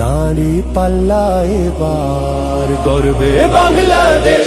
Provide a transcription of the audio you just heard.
দাঁড়ি পাল্লা এবার করবে বাংলাদেশ!